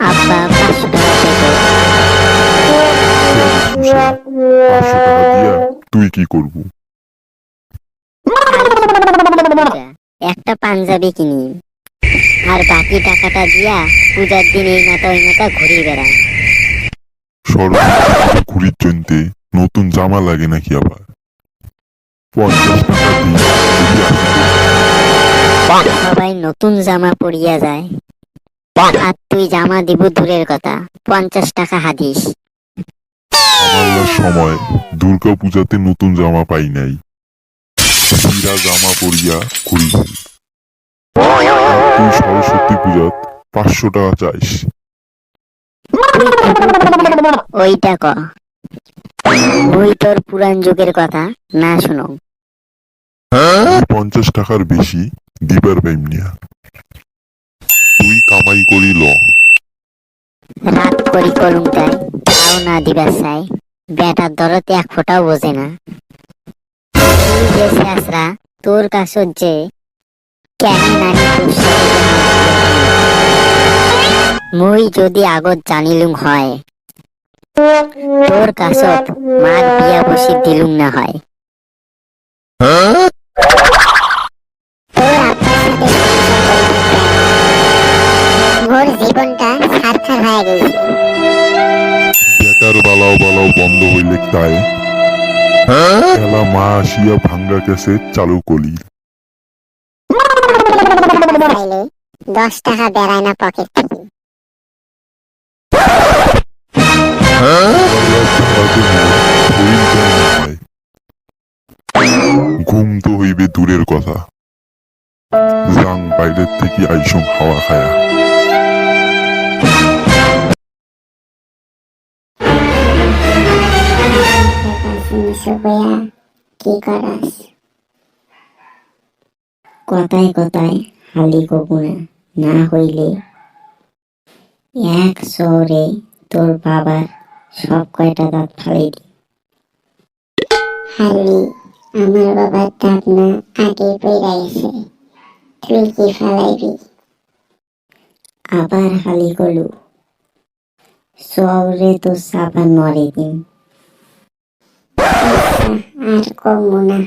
আব্বা পাঁচশো টাকা তুই কি করব একটা পাঞ্জাবি কিনি। আর বাকি টাকাটা দিয়া পূজার দিন এই মাথা ওই মাথা ঘুরি বেড়ায়। সরস্বতী ঘুরির জন্যে নতুন জামা লাগে নাকি আবার? পঞ্চাশ টাকা দিয়ে সবাই নতুন জামা পরিয়া যায়। আর তুই জামা দিব দূরের কথা। পঞ্চাশ টাকা হাদিস। আমার সময় দুর্গা পূজাতে নতুন জামা পাই নাই। হীরা জামা পরিয়া ঘুরিছি তুই সরস্বতী পূজাত পাঁচশো টাকা চাইস। ওইটা ক। ওই তোর পুরান যুগের কথা না শুনো পঞ্চাশ টাকার বেশি দিবার পাইম নিয়া কামাই করি ল। রাত করি তাও না দিবার চাই। বেটার দরতে এক ফোঁটাও বোঝে না। তোর কাছে যে কেন নানি? মুই যদি আগত জানিলুম হয় তোর কাছত মার বিয়া বসি দিলুম না হয়? হয়ে গেছে বেকার বালাও বালাও বন্ধ হইলে তাই। এলা মা আসিয়া ভাঙ্গা কেসে চালু কলি দশ টাকা বেড়ায় না পকেট থেকে। ঘুম তো হইবে দূরের কথা। যাং বাইরের থেকে আইসম হাওয়া খায়া। কি করাস? কথায় কথায় হালি কবুনা না হইলে এক শহরে তোর বাবার সব কয়টা দাঁত ফালাই দি হালি আমার বাবার দাঁত না আগে পড়ে গেছে। তুই কি ফেলাইবি? আবার হালি কলু শহরে তো সাবান মরে দিন। আর না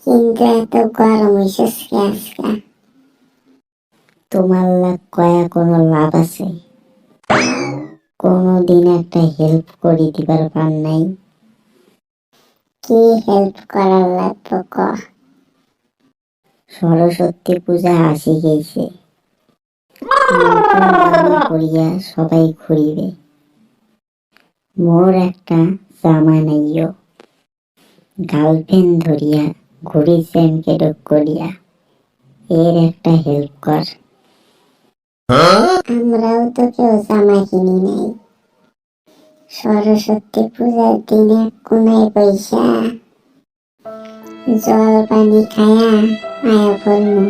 কিন্তু এত গরম হয়েছে আজকা তোমার কয়া কোনো লাভ আছে কোনো দিন একটা হেল্প করি দিবার পার নাই কি হেল্প করার লাগবো ক সরস্বতী পূজা আসি গেছে পরিয়া সবাই ঘুরিবে মোর একটা জামা নাইও গার্লফ্রেন্ড ধরিয়া ঘুরি জ্যামকে ডক করিয়া এর একটা হেল্প কর আমরাও তো কেউ জামা কিনি নাই। সরস্বতী পূজার দিনে কোনায় পয়সা জল পানি খায়া আয়া পড়মু